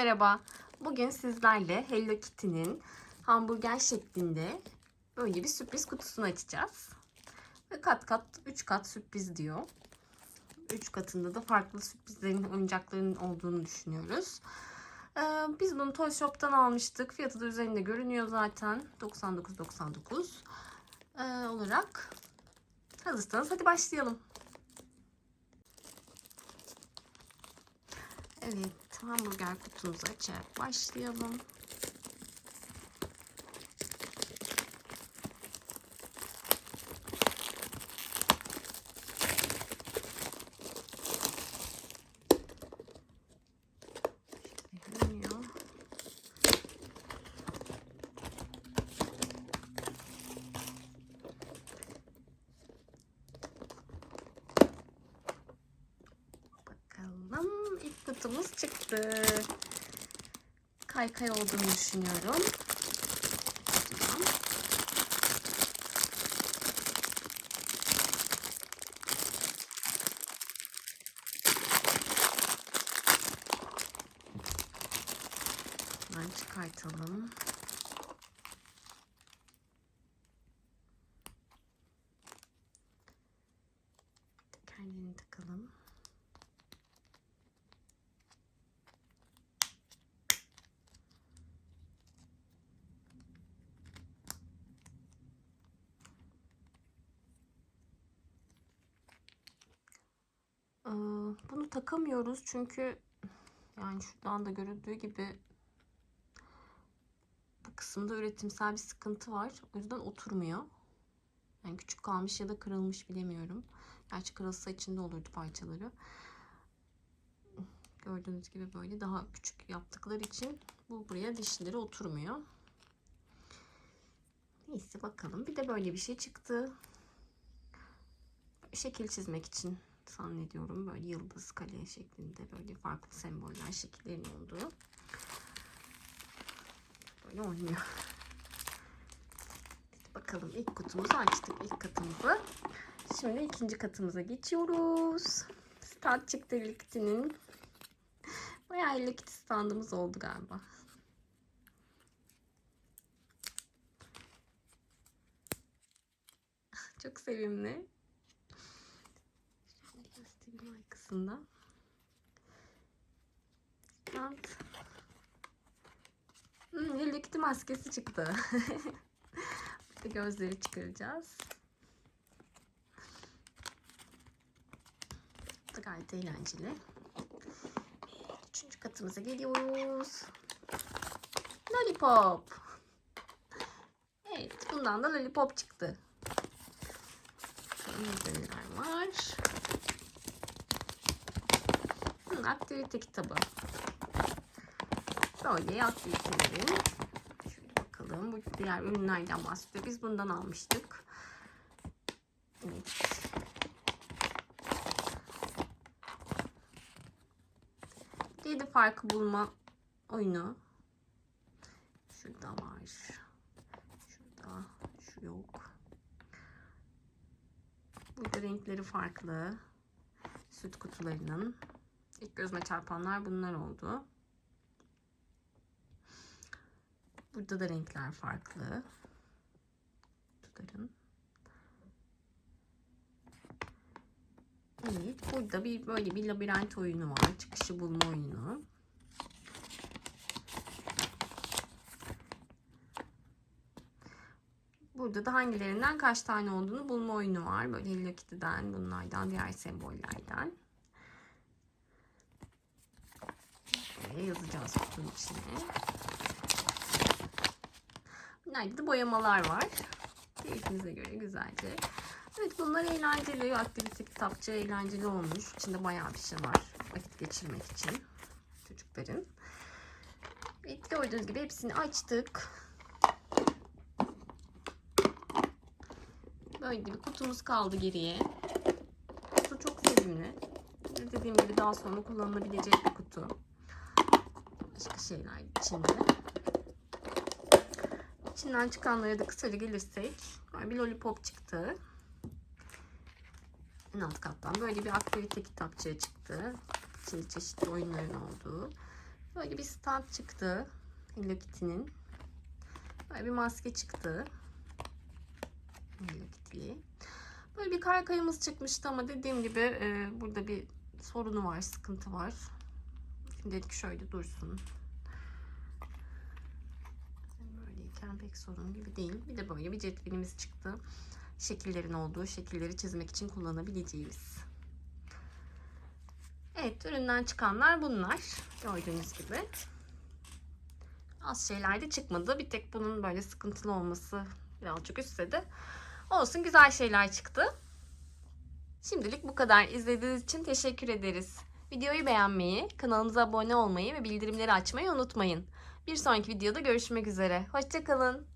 merhaba. Bugün sizlerle Hello Kitty'nin hamburger şeklinde böyle bir sürpriz kutusunu açacağız. Ve kat kat 3 kat sürpriz diyor. 3 katında da farklı sürprizlerin, oyuncakların olduğunu düşünüyoruz. Ee, biz bunu Toy Shop'tan almıştık. Fiyatı da üzerinde görünüyor zaten. 99.99 ee, olarak. Hazırsanız hadi başlayalım. Evet, hamburger kutumuzu açarak başlayalım. Şöyle görünüyor. Kutumuz çıktı. Kaykay olduğunu düşünüyorum. Tamam. Hemen çıkartalım. Bunu takamıyoruz çünkü yani şuradan da görüldüğü gibi bu kısımda üretimsel bir sıkıntı var. O yüzden oturmuyor. Yani küçük kalmış ya da kırılmış bilemiyorum. Gerçi kırılsa içinde olurdu parçaları. Gördüğünüz gibi böyle daha küçük yaptıkları için bu buraya dişleri oturmuyor. Neyse bakalım. Bir de böyle bir şey çıktı. Şekil çizmek için zannediyorum. Böyle yıldız kale şeklinde böyle farklı semboller, şekillerin olduğu. Böyle oynuyor. Bakalım ilk kutumuzu açtık. ilk katımızı. Şimdi ikinci katımıza geçiyoruz. Stand çıktı Kitty'nin. Bayağı Kitty standımız oldu galiba. Çok sevimli. Şöyle arkasında. Stand. Hmm, Hello maskesi çıktı. Gözleri çıkaracağız. Gayet eğlenceli. Üçüncü katımıza geliyoruz. Lollipop. Evet, bundan da lollipop çıktı. Neler var? Hmm, aktivite kitabı. Böyle aktivitelerin. Şöyle bakalım. Bu diğer ürünlerden bahsediyor. Biz bundan almıştık. Evet. Yedi farkı bulma oyunu. Şurada var. Şurada. Şu yok. Burada renkleri farklı. Süt kutularının. İlk gözüme çarpanlar bunlar oldu. Burada da renkler farklı. Kutuların. Evet, burada bir böyle bir labirent oyunu var. Çıkışı bulma oyunu. Burada da hangilerinden kaç tane olduğunu bulma oyunu var. Böyle Hello Kitty'den, bunlardan, diğer sembollerden. Böyle yazacağız kutunun içine. Bunlarda da boyamalar var. Keyfinize göre güzelce. Evet bunlar eğlenceli. Aktivite kitapçı eğlenceli olmuş. İçinde bayağı bir şey var. Vakit geçirmek için çocukların. Evet gördüğünüz gibi hepsini açtık. Böyle bir kutumuz kaldı geriye. Kutu çok sevimli. Dediğim gibi daha sonra kullanılabilecek bir kutu. Başka şeyler içinde. İçinden çıkanlara da kısaca gelirsek. Bir lollipop çıktı. En alt kattan böyle bir aktivite kitapçığı çıktı. İçinde çeşitli oyunların olduğu. Böyle bir stand çıktı. Hello Kitty'nin. Böyle bir maske çıktı. Hello Kitty'li. Böyle bir kaykayımız çıkmıştı ama dediğim gibi e, burada bir sorunu var, sıkıntı var. Şimdi dedik şöyle dursun. Böyleyken pek sorun gibi değil. Bir de böyle bir cetvelimiz çıktı. Şekillerin olduğu, şekilleri çizmek için kullanabileceğimiz. Evet, üründen çıkanlar bunlar. Gördüğünüz gibi. Az şeyler de çıkmadı. Bir tek bunun böyle sıkıntılı olması birazcık üstledi. Olsun güzel şeyler çıktı. Şimdilik bu kadar. İzlediğiniz için teşekkür ederiz. Videoyu beğenmeyi, kanalımıza abone olmayı ve bildirimleri açmayı unutmayın. Bir sonraki videoda görüşmek üzere. Hoşçakalın.